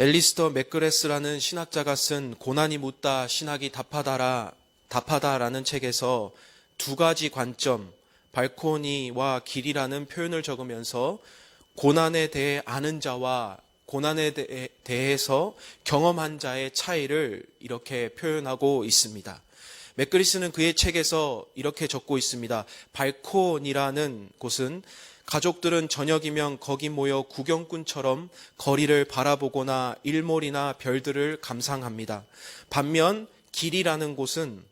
엘리스터 맥그레스라는 신학자가 쓴 고난이 묻다 신학이 답하다라 답하다라는 책에서 두 가지 관점 발코니와 길이라는 표현을 적으면서 고난에 대해 아는 자와 고난에 대해- 대해서 경험한 자의 차이를 이렇게 표현하고 있습니다. 맥그리스는 그의 책에서 이렇게 적고 있습니다. 발콘이라는 곳은 가족들은 저녁이면 거기 모여 구경꾼처럼 거리를 바라보거나 일몰이나 별들을 감상합니다. 반면 길이라는 곳은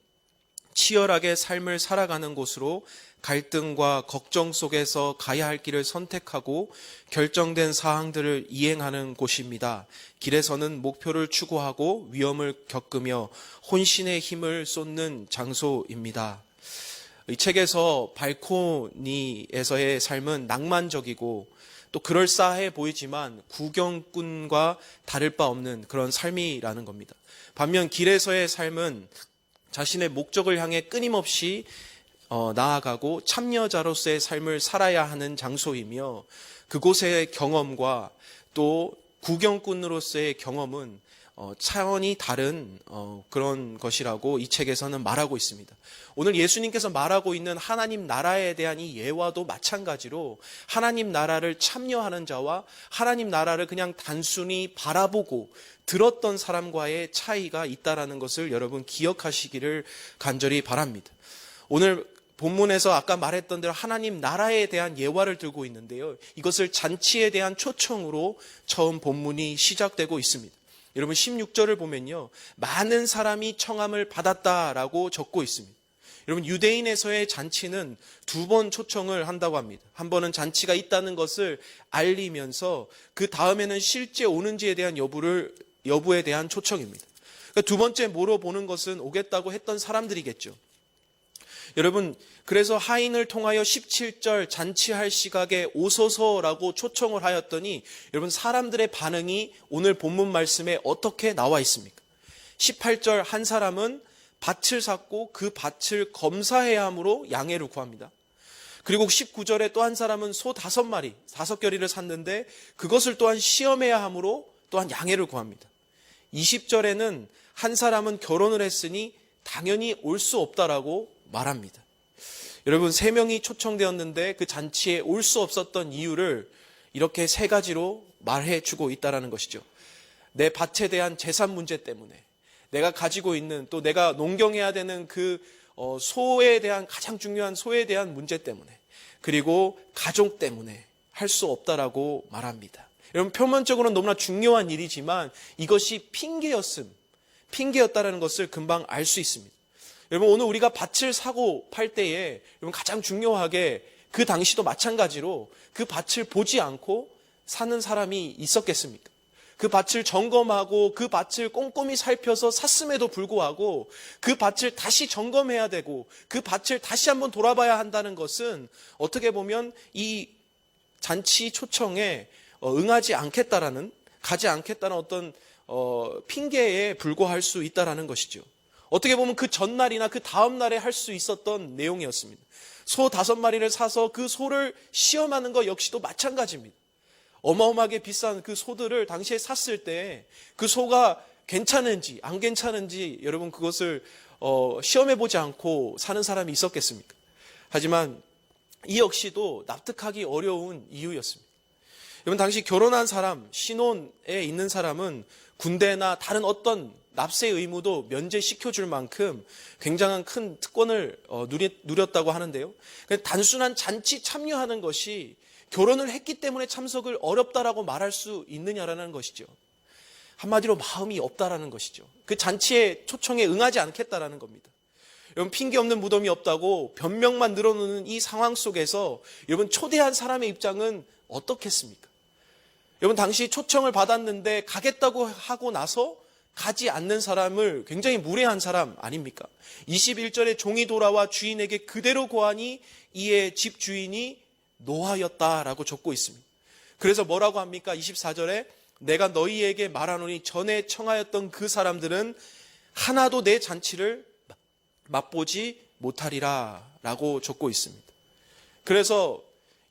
치열하게 삶을 살아가는 곳으로 갈등과 걱정 속에서 가야 할 길을 선택하고 결정된 사항들을 이행하는 곳입니다. 길에서는 목표를 추구하고 위험을 겪으며 혼신의 힘을 쏟는 장소입니다. 이 책에서 발코니에서의 삶은 낭만적이고 또 그럴싸해 보이지만 구경꾼과 다를 바 없는 그런 삶이라는 겁니다. 반면 길에서의 삶은 자신의 목적을 향해 끊임없이 어, 나아가고 참여자로서의 삶을 살아야 하는 장소이며 그곳의 경험과 또 구경꾼으로서의 경험은 어, 차원이 다른 어, 그런 것이라고 이 책에서는 말하고 있습니다. 오늘 예수님께서 말하고 있는 하나님 나라에 대한 이 예화도 마찬가지로 하나님 나라를 참여하는 자와 하나님 나라를 그냥 단순히 바라보고 들었던 사람과의 차이가 있다라는 것을 여러분 기억하시기를 간절히 바랍니다. 오늘 본문에서 아까 말했던 대로 하나님 나라에 대한 예화를 들고 있는데요. 이것을 잔치에 대한 초청으로 처음 본문이 시작되고 있습니다. 여러분 16절을 보면요. 많은 사람이 청함을 받았다라고 적고 있습니다. 여러분 유대인에서의 잔치는 두 번 초청을 한다고 합니다. 한 번은 잔치가 있다는 것을 알리면서 그 다음에는 실제 오는지에 대한 여부를 여부에 대한 초청입니다. 그러니까 두 번째 물어보는 것은 오겠다고 했던 사람들이겠죠. 여러분, 그래서 하인을 통하여 17절 잔치할 시각에 오소서라고 초청을 하였더니 여러분 사람들의 반응이 오늘 본문 말씀에 어떻게 나와 있습니까? 18절 한 사람은 밭을 샀고 그 밭을 검사해야 함으로 양해를 구합니다. 그리고 19절에 또 한 사람은 소 다섯 마리, 다섯 결의를 샀는데 그것을 또한 시험해야 함으로 또한 양해를 구합니다. 20절에는 한 사람은 결혼을 했으니 당연히 올 수 없다라고 말합니다. 여러분, 세 명이 초청되었는데 그 잔치에 올 수 없었던 이유를 이렇게 세 가지로 말해 주고 있다라는 것이죠. 내 밭에 대한 재산 문제 때문에, 내가 가지고 있는 또 내가 농경해야 되는 그 어, 소에 대한 가장 중요한 소에 대한 문제 때문에, 그리고 가족 때문에 할 수 없다라고 말합니다. 여러분, 표면적으로는 너무나 중요한 일이지만 이것이 핑계였음, 핑계였다라는 것을 금방 알 수 있습니다. 여러분 오늘 우리가 밭을 사고 팔 때에 여러분 가장 중요하게 그 당시도 마찬가지로 그 밭을 보지 않고 사는 사람이 있었겠습니까? 그 밭을 점검하고 그 밭을 꼼꼼히 살펴서 샀음에도 불구하고 그 밭을 다시 점검해야 되고 그 밭을 다시 한번 돌아봐야 한다는 것은 어떻게 보면 이 잔치 초청에 어, 응하지 않겠다라는 가지 않겠다는 어떤 어, 핑계에 불과할 수 있다라는 것이죠. 어떻게 보면 그 전날이나 그 다음날에 할 수 있었던 내용이었습니다. 소 다섯 마리를 사서 그 소를 시험하는 것 역시도 마찬가지입니다. 어마어마하게 비싼 그 소들을 당시에 샀을 때 그 소가 괜찮은지 안 괜찮은지 여러분 그것을 어, 시험해 보지 않고 사는 사람이 있었겠습니까? 하지만 이 역시도 납득하기 어려운 이유였습니다. 여러분 당시 결혼한 사람, 신혼에 있는 사람은 군대나 다른 어떤 납세 의무도 면제시켜 줄 만큼 굉장한 큰 특권을 어, 누렸다고 하는데요. 그냥 단순한 잔치 참여하는 것이 결혼을 했기 때문에 참석을 어렵다라고 말할 수 있느냐라는 것이죠. 한마디로 마음이 없다라는 것이죠. 그 잔치에 초청에 응하지 않겠다라는 겁니다. 여러분 핑계 없는 무덤이 없다고 변명만 늘어놓는 이 상황 속에서 여러분 초대한 사람의 입장은 어떻겠습니까? 여러분 당시 초청을 받았는데 가겠다고 하고 나서 가지 않는 사람을 굉장히 무례한 사람 아닙니까? 21절에 종이 돌아와 주인에게 그대로 고하니 이에 집 주인이 노하였다라고 적고 있습니다. 그래서 뭐라고 합니까? 24절에 내가 너희에게 말하노니 전에 청하였던 그 사람들은 하나도 내 잔치를 맛보지 못하리라 라고 적고 있습니다. 그래서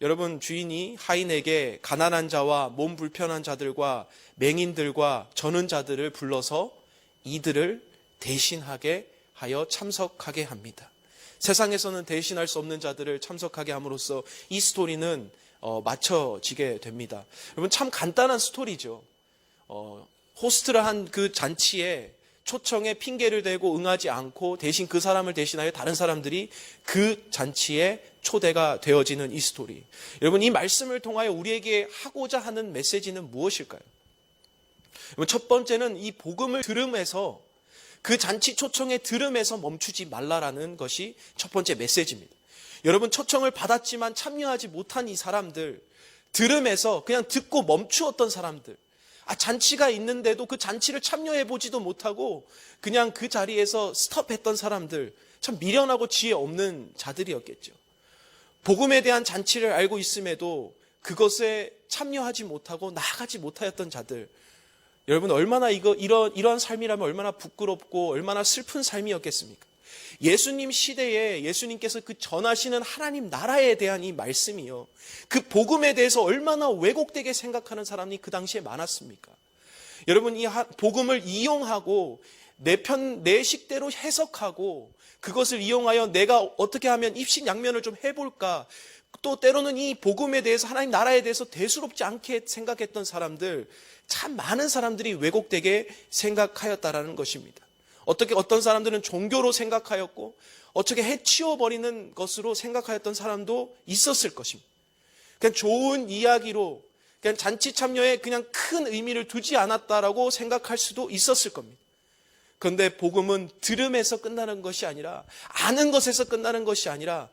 여러분 주인이 하인에게 가난한 자와 몸 불편한 자들과 맹인들과 저는 자들을 불러서 이들을 대신하게 하여 참석하게 합니다. 세상에서는 대신할 수 없는 자들을 참석하게 함으로써 이 스토리는 어, 맞춰지게 됩니다. 여러분 참 간단한 스토리죠. 어, 호스트를 한 그 잔치에 초청에 핑계를 대고 응하지 않고 대신 그 사람을 대신하여 다른 사람들이 그 잔치에 초대가 되어지는 이 스토리. 여러분 이 말씀을 통하여 우리에게 하고자 하는 메시지는 무엇일까요? 첫 번째는 이 복음을 들음에서 그 잔치 초청에 들음에서 멈추지 말라라는 것이 첫 번째 메시지입니다. 여러분 초청을 받았지만 참여하지 못한 이 사람들 들음에서 그냥 듣고 멈추었던 사람들 아, 잔치가 있는데도 그 잔치를 참여해 보지도 못하고 그냥 그 자리에서 스톱했던 사람들 참 미련하고 지혜 없는 자들이었겠죠. 복음에 대한 잔치를 알고 있음에도 그것에 참여하지 못하고 나아가지 못하였던 자들. 여러분 얼마나 이거 이런 이러한 삶이라면 얼마나 부끄럽고 얼마나 슬픈 삶이었겠습니까? 예수님 시대에 예수님께서 그 전하시는 하나님 나라에 대한 이 말씀이요. 그 복음에 대해서 얼마나 왜곡되게 생각하는 사람이 그 당시에 많았습니까? 여러분 이 복음을 이용하고 내 편, 내 식대로 해석하고 그것을 이용하여 내가 어떻게 하면 입신양면을 좀 해볼까 또 때로는 이 복음에 대해서 하나님 나라에 대해서 대수롭지 않게 생각했던 사람들 참 많은 사람들이 왜곡되게 생각하였다라는 것입니다. 어떻게 어떤 사람들은 종교로 생각하였고 어떻게 해치워 버리는 것으로 생각하였던 사람도 있었을 것입니다. 그냥 좋은 이야기로 그냥 잔치 참여에 그냥 큰 의미를 두지 않았다라고 생각할 수도 있었을 겁니다. 그런데 복음은 들음에서 끝나는 것이 아니라 아는 것에서 끝나는 것이 아니라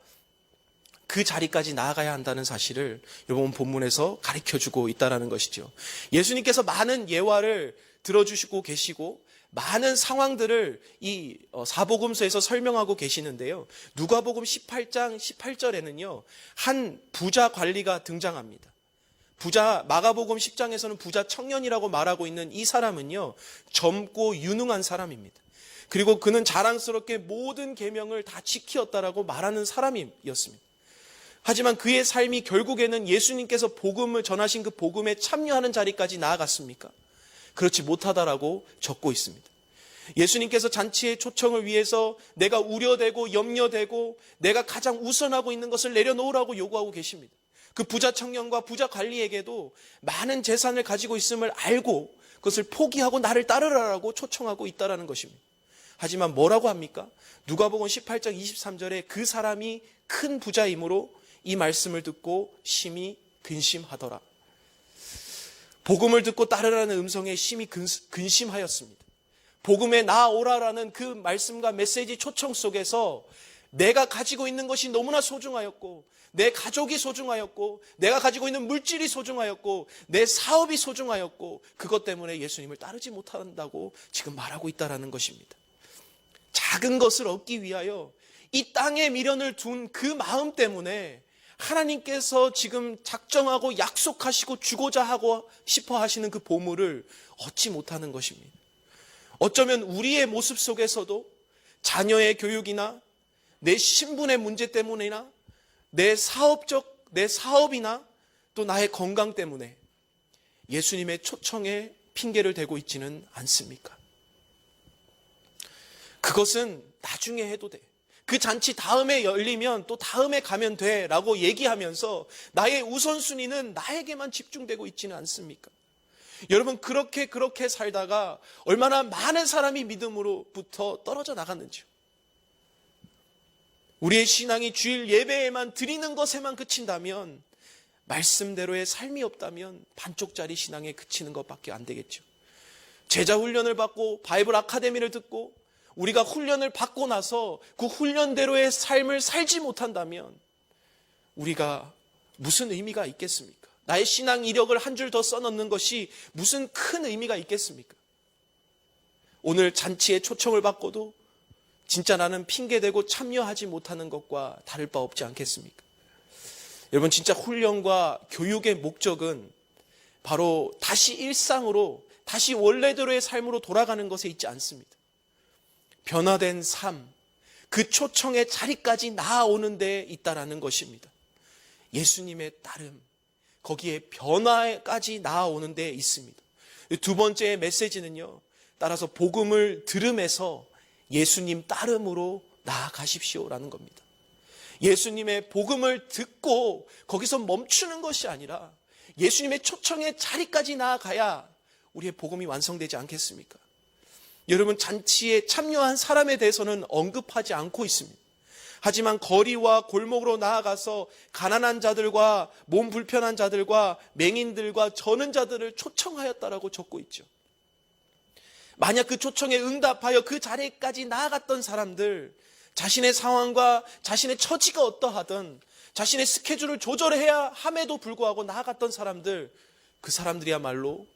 그 자리까지 나아가야 한다는 사실을 이번 본문에서 가르쳐 주고 있다는 것이죠. 예수님께서 많은 예화를 들어주시고 계시고 많은 상황들을 이 어, 사복음서에서 설명하고 계시는데요. 누가복음 18장 18절에는요. 한 부자 관리가 등장합니다. 부자 마가복음 10장에서는 부자 청년이라고 말하고 있는 이 사람은요. 젊고 유능한 사람입니다. 그리고 그는 자랑스럽게 모든 계명을 다 지키었다라고 말하는 사람이었습니다. 하지만 그의 삶이 결국에는 예수님께서 복음을 전하신 그 복음에 참여하는 자리까지 나아갔습니까? 그렇지 못하다라고 적고 있습니다. 예수님께서 잔치의 초청을 위해서 내가 우려되고 염려되고 내가 가장 우선하고 있는 것을 내려놓으라고 요구하고 계십니다. 그 부자 청년과 부자 관리에게도 많은 재산을 가지고 있음을 알고 그것을 포기하고 나를 따르라라고 초청하고 있다라는 것입니다. 하지만 뭐라고 합니까? 누가복음 18장 23절에 그 사람이 큰 부자이므로 이 말씀을 듣고 심히 근심하더라. 복음을 듣고 따르라는 음성에 심히 근심하였습니다. 복음에 나오라라는 그 말씀과 메시지 초청 속에서 내가 가지고 있는 것이 너무나 소중하였고, 내 가족이 소중하였고, 내가 가지고 있는 물질이 소중하였고, 내 사업이 소중하였고, 그것 때문에 예수님을 따르지 못한다고 지금 말하고 있다라는 것입니다. 작은 것을 얻기 위하여 이 땅에 미련을 둔 그 마음 때문에 하나님께서 지금 작정하고 약속하시고 주고자 하고 싶어 하시는 그 보물을 얻지 못하는 것입니다. 어쩌면 우리의 모습 속에서도 자녀의 교육이나 내 신분의 문제 때문이나 내 사업적, 내 사업이나 또 나의 건강 때문에 예수님의 초청에 핑계를 대고 있지는 않습니까? 그것은 나중에 해도 돼. 그 잔치 다음에 열리면 또 다음에 가면 돼 라고 얘기하면서 나의 우선순위는 나에게만 집중되고 있지는 않습니까? 여러분, 그렇게 그렇게 살다가 얼마나 많은 사람이 믿음으로부터 떨어져 나갔는지요. 우리의 신앙이 주일 예배에만 드리는 것에만 그친다면 말씀대로의 삶이 없다면 반쪽짜리 신앙에 그치는 것밖에 안 되겠죠. 제자 훈련을 받고 바이블 아카데미를 듣고 우리가 훈련을 받고 나서 그 훈련대로의 삶을 살지 못한다면 우리가 무슨 의미가 있겠습니까? 나의 신앙 이력을 한 줄 더 써넣는 것이 무슨 큰 의미가 있겠습니까? 오늘 잔치에 초청을 받고도 진짜 나는 핑계대고 참여하지 못하는 것과 다를 바 없지 않겠습니까? 여러분, 진짜 훈련과 교육의 목적은 바로 다시 일상으로, 다시 원래대로의 삶으로 돌아가는 것에 있지 않습니다. 변화된 삶, 그 초청의 자리까지 나아오는 데 있다라는 것입니다. 예수님의 따름, 거기에 변화까지 나아오는 데 있습니다. 두 번째 메시지는요, 따라서 복음을 들음에서 예수님 따름으로 나아가십시오라는 겁니다. 예수님의 복음을 듣고 거기서 멈추는 것이 아니라 예수님의 초청의 자리까지 나아가야 우리의 복음이 완성되지 않겠습니까? 여러분, 잔치에 참여한 사람에 대해서는 언급하지 않고 있습니다. 하지만 거리와 골목으로 나아가서 가난한 자들과 몸 불편한 자들과 맹인들과 저는 자들을 초청하였다라고 적고 있죠. 만약 그 초청에 응답하여 그 자리까지 나아갔던 사람들, 자신의 상황과 자신의 처지가 어떠하든 자신의 스케줄을 조절해야 함에도 불구하고 나아갔던 사람들, 그 사람들이야말로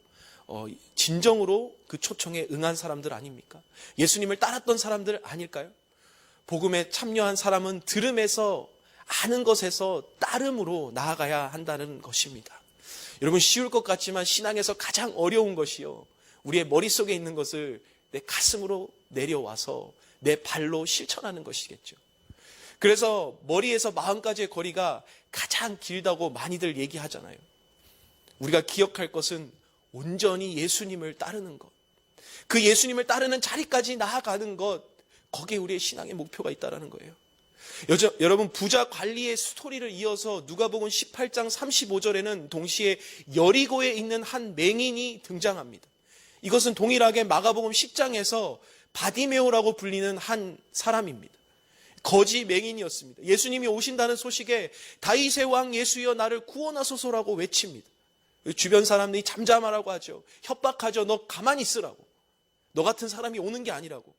어, 진정으로 그 초청에 응한 사람들 아닙니까? 예수님을 따랐던 사람들 아닐까요? 복음에 참여한 사람은 들음에서 아는 것에서 따름으로 나아가야 한다는 것입니다. 여러분 쉬울 것 같지만 신앙에서 가장 어려운 것이요. 우리의 머릿속에 있는 것을 내 가슴으로 내려와서 내 발로 실천하는 것이겠죠. 그래서 머리에서 마음까지의 거리가 가장 길다고 많이들 얘기하잖아요. 우리가 기억할 것은 온전히 예수님을 따르는 것. 그 예수님을 따르는 자리까지 나아가는 것. 거기에 우리의 신앙의 목표가 있다라는 거예요. 여저, 여러분 부자 관리의 스토리를 이어서 누가복음 18장 35절에는 동시에 여리고에 있는 한 맹인이 등장합니다. 이것은 동일하게 마가복음 10장에서 바디메오라고 불리는 한 사람입니다. 거지 맹인이었습니다. 예수님이 오신다는 소식에 다윗의 왕 예수여 나를 구원하소서라고 외칩니다. 주변 사람들이 잠잠하라고 하죠. 협박하죠. 너 가만히 있으라고. 너 같은 사람이 오는 게 아니라고.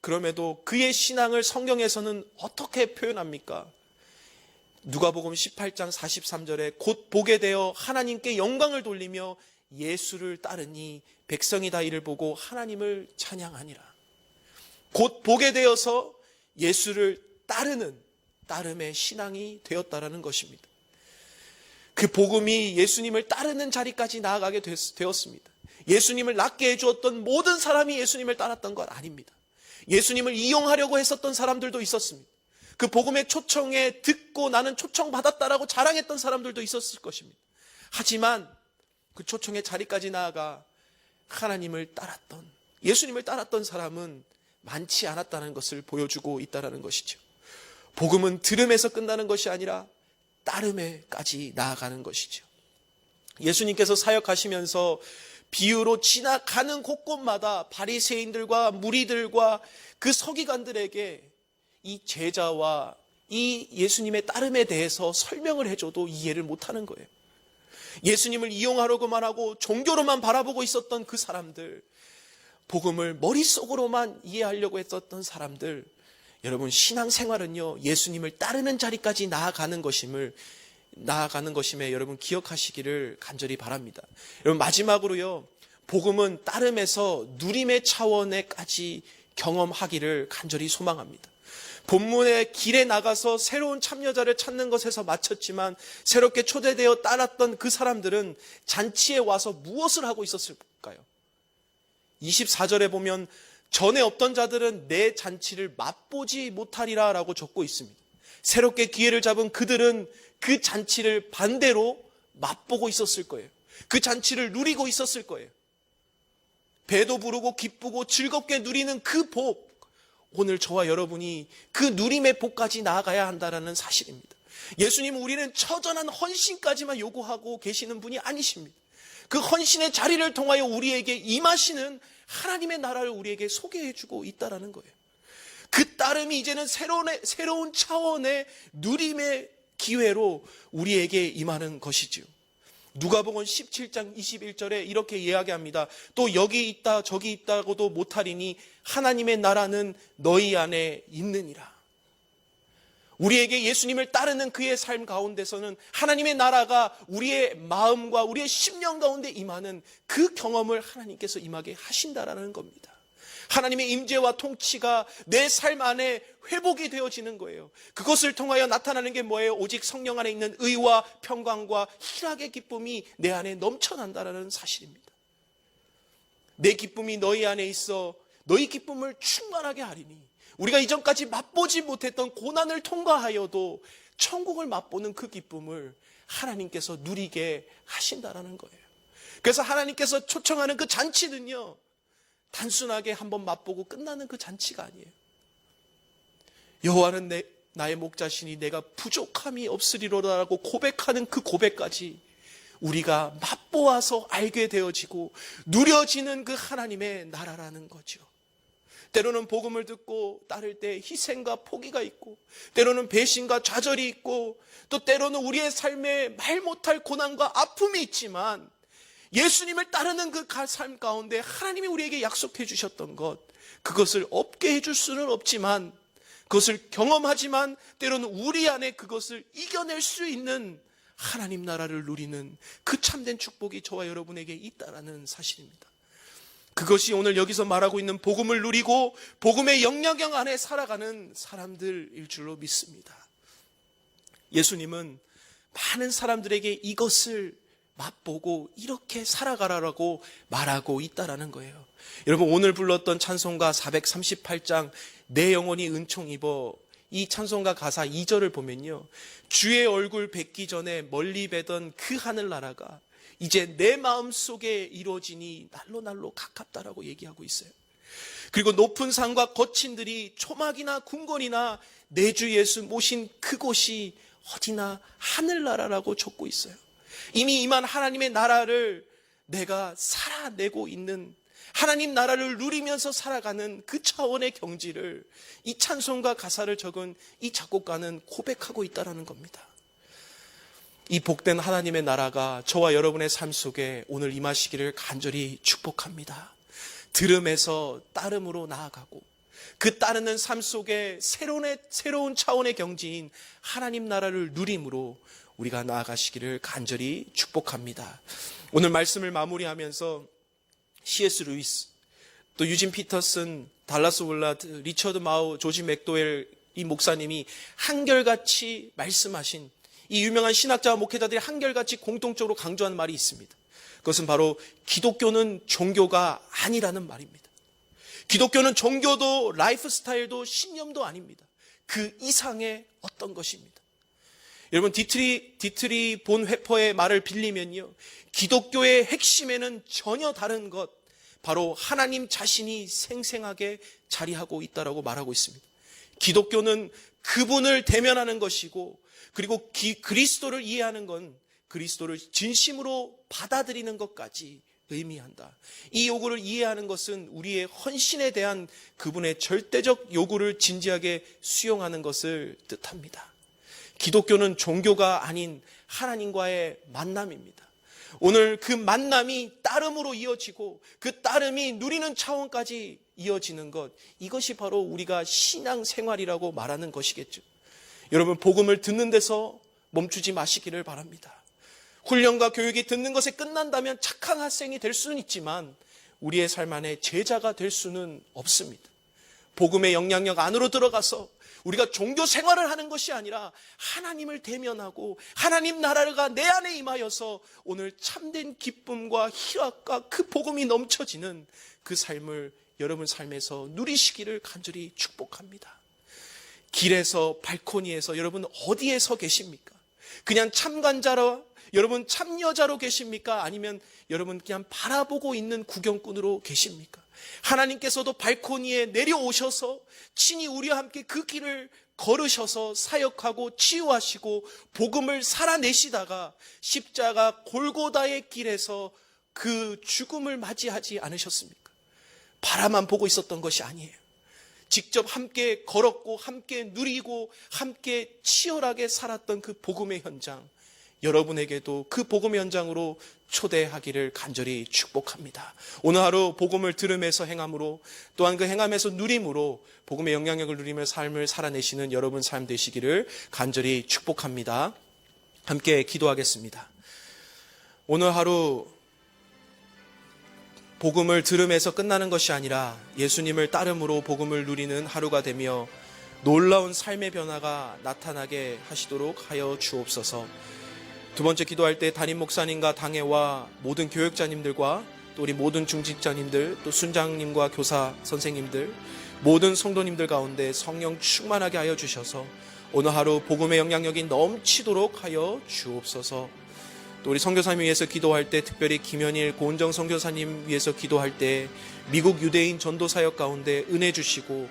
그럼에도 그의 신앙을 성경에서는 어떻게 표현합니까? 누가복음 18장 43절에 곧 보게 되어 하나님께 영광을 돌리며 예수를 따르니 백성이 다 이를 보고 하나님을 찬양하니라. 곧 보게 되어서 예수를 따르는 따름의 신앙이 되었다라는 것입니다. 그 복음이 예수님을 따르는 자리까지 나아가게 되었습니다. 예수님을 낫게 해주었던 모든 사람이 예수님을 따랐던 것 아닙니다. 예수님을 이용하려고 했었던 사람들도 있었습니다. 그 복음의 초청에 듣고 나는 초청받았다라고 자랑했던 사람들도 있었을 것입니다. 하지만 그 초청의 자리까지 나아가 하나님을 따랐던, 예수님을 따랐던 사람은 많지 않았다는 것을 보여주고 있다는 것이죠. 복음은 들음에서 끝나는 것이 아니라 따름에까지 나아가는 것이죠. 예수님께서 사역하시면서 비유로 지나가는 곳곳마다 바리새인들과 무리들과 그 서기관들에게 이 제자와 이 예수님의 따름에 대해서 설명을 해줘도 이해를 못하는 거예요. 예수님을 이용하려고만 하고 종교로만 바라보고 있었던 그 사람들, 복음을 머릿속으로만 이해하려고 했었던 사람들, 여러분 신앙생활은요 예수님을 따르는 자리까지 나아가는 것임을 나아가는 것임에 여러분 기억하시기를 간절히 바랍니다. 여러분 마지막으로요 복음은 따름에서 누림의 차원에까지 경험하기를 간절히 소망합니다. 본문의 길에 나가서 새로운 참여자를 찾는 것에서 마쳤지만 새롭게 초대되어 따랐던 그 사람들은 잔치에 와서 무엇을 하고 있었을까요? 24절에 보면 전에 없던 자들은 내 잔치를 맛보지 못하리라 라고 적고 있습니다. 새롭게 기회를 잡은 그들은 그 잔치를 반대로 맛보고 있었을 거예요. 그 잔치를 누리고 있었을 거예요. 배도 부르고 기쁘고 즐겁게 누리는 그 복. 오늘 저와 여러분이 그 누림의 복까지 나아가야 한다는 사실입니다. 예수님은 우리는 처전한 헌신까지만 요구하고 계시는 분이 아니십니다. 그 헌신의 자리를 통하여 우리에게 임하시는 하나님의 나라를 우리에게 소개해 주고 있다라는 거예요. 그 따름이 이제는 새로운, 새로운 차원의 누림의 기회로 우리에게 임하는 것이지요. 누가복음 17장 21절에 이렇게 이야기합니다. 또 여기 있다 저기 있다고도 못하리니 하나님의 나라는 너희 안에 있느니라. 우리에게 예수님을 따르는 그의 삶 가운데서는 하나님의 나라가 우리의 마음과 우리의 심령 가운데 임하는 그 경험을 하나님께서 임하게 하신다라는 겁니다. 하나님의 임재와 통치가 내 삶 안에 회복이 되어지는 거예요. 그것을 통하여 나타나는 게 뭐예요? 오직 성령 안에 있는 의와 평강과 희락의 기쁨이 내 안에 넘쳐난다라는 사실입니다. 내 기쁨이 너희 안에 있어 너희 기쁨을 충만하게 하리니 우리가 이전까지 맛보지 못했던 고난을 통과하여도 천국을 맛보는 그 기쁨을 하나님께서 누리게 하신다라는 거예요. 그래서 하나님께서 초청하는 그 잔치는요, 단순하게 한번 맛보고 끝나는 그 잔치가 아니에요. 여호와는 내, 나의 목자신이 내가 부족함이 없으리로라고 고백하는 그 고백까지 우리가 맛보아서 알게 되어지고 누려지는 그 하나님의 나라라는 거죠. 때로는 복음을 듣고 따를 때 희생과 포기가 있고, 때로는 배신과 좌절이 있고, 또 때로는 우리의 삶에 말 못할 고난과 아픔이 있지만, 예수님을 따르는 그 삶 가운데 하나님이 우리에게 약속해 주셨던 것, 그것을 없게 해줄 수는 없지만, 그것을 경험하지만, 때로는 우리 안에 그것을 이겨낼 수 있는 하나님 나라를 누리는 그 참된 축복이 저와 여러분에게 있다라는 사실입니다. 그것이 오늘 여기서 말하고 있는 복음을 누리고 복음의 영향력 안에 살아가는 사람들일 줄로 믿습니다. 예수님은 많은 사람들에게 이것을 맛보고 이렇게 살아가라라고 말하고 있다라는 거예요. 여러분 오늘 불렀던 찬송가 438장 내 영혼이 은총 입어 이 찬송가 가사 2절을 보면요. 주의 얼굴 뵙기 전에 멀리 뵈던 그 하늘 나라가 이제 내 마음 속에 이루어지니 날로 날로 가깝다라고 얘기하고 있어요. 그리고 높은 산과 거친 들이 초막이나 궁궐이나 내 주 예수 모신 그곳이 어디나 하늘나라라고 적고 있어요. 이미 임한 하나님의 나라를 내가 살아내고 있는 하나님 나라를 누리면서 살아가는 그 차원의 경지를 이 찬송가 가사를 적은 이 작곡가는 고백하고 있다라는 겁니다. 이 복된 하나님의 나라가 저와 여러분의 삶 속에 오늘 임하시기를 간절히 축복합니다. 들음에서 따름으로 나아가고 그 따르는 삶 속에 새로운, 새로운 차원의 경지인 하나님 나라를 누림으로 우리가 나아가시기를 간절히 축복합니다. 오늘 말씀을 마무리하면서 C.S. 루이스, 또 유진 피터슨, 달라스 월라드, 리처드 마우, 조지 맥도웰 이 목사님이 한결같이 말씀하신 이 유명한 신학자와 목회자들이 한결같이 공통적으로 강조하는 말이 있습니다. 그것은 바로 기독교는 종교가 아니라는 말입니다. 기독교는 종교도 라이프 스타일도 신념도 아닙니다. 그 이상의 어떤 것입니다. 여러분 디트리 디트리 본 회퍼의 말을 빌리면요. 기독교의 핵심에는 전혀 다른 것 바로 하나님 자신이 생생하게 자리하고 있다라고 말하고 있습니다. 기독교는 그분을 대면하는 것이고 그리고 기, 그리스도를 이해하는 건 그리스도를 진심으로 받아들이는 것까지 의미한다. 이 요구를 이해하는 것은 우리의 헌신에 대한 그분의 절대적 요구를 진지하게 수용하는 것을 뜻합니다. 기독교는 종교가 아닌 하나님과의 만남입니다. 오늘 그 만남이 따름으로 이어지고 그 따름이 누리는 차원까지 이어지는 것, 이것이 바로 우리가 신앙 생활이라고 말하는 것이겠죠. 여러분, 복음을 듣는 데서 멈추지 마시기를 바랍니다. 훈련과 교육이 듣는 것에 끝난다면 착한 학생이 될 수는 있지만 우리의 삶 안에 제자가 될 수는 없습니다. 복음의 영향력 안으로 들어가서 우리가 종교 생활을 하는 것이 아니라 하나님을 대면하고 하나님 나라가 내 안에 임하여서 오늘 참된 기쁨과 희락과 그 복음이 넘쳐지는 그 삶을 여러분 삶에서 누리시기를 간절히 축복합니다. 길에서 발코니에서 여러분 어디에 서 계십니까? 그냥 참관자로 여러분 참여자로 계십니까? 아니면 여러분 그냥 바라보고 있는 구경꾼으로 계십니까? 하나님께서도 발코니에 내려오셔서 친히 우리와 함께 그 길을 걸으셔서 사역하고 치유하시고 복음을 살아내시다가 십자가 골고다의 길에서 그 죽음을 맞이하지 않으셨습니까? 바라만 보고 있었던 것이 아니에요. 직접 함께 걸었고 함께 누리고 함께 치열하게 살았던 그 복음의 현장 여러분에게도 그 복음의 현장으로 초대하기를 간절히 축복합니다. 오늘 하루 복음을 들음에서 행함으로 또한 그 행함에서 누림으로 복음의 영향력을 누리며 삶을 살아내시는 여러분 삶 되시기를 간절히 축복합니다. 함께 기도하겠습니다. 오늘 하루 복음을 들음에서 끝나는 것이 아니라 예수님을 따름으로 복음을 누리는 하루가 되며 놀라운 삶의 변화가 나타나게 하시도록 하여 주옵소서. 두 번째 기도할 때 담임 목사님과 당회와 모든 교육자님들과 또 우리 모든 중직자님들 또 순장님과 교사 선생님들 모든 성도님들 가운데 성령 충만하게 하여 주셔서 오늘 하루 복음의 영향력이 넘치도록 하여 주옵소서. 또 우리 선교사님 위해서 기도할 때 특별히 김현일 고은정 선교사님 위해서 기도할 때 미국 유대인 전도 사역 가운데 은혜 주시고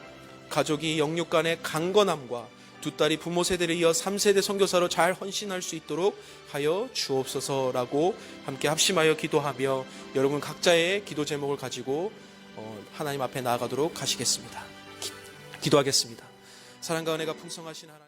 가족이 영육 간의 강건함과 두 딸이 부모 세대를 이어 3세대 선교사로 잘 헌신할 수 있도록 하여 주옵소서라고 함께 합심하여 기도하며 여러분 각자의 기도 제목을 가지고 어, 하나님 앞에 나아가도록 하시겠습니다. 기, 기도하겠습니다. 사랑과 은혜가 풍성하신 하나님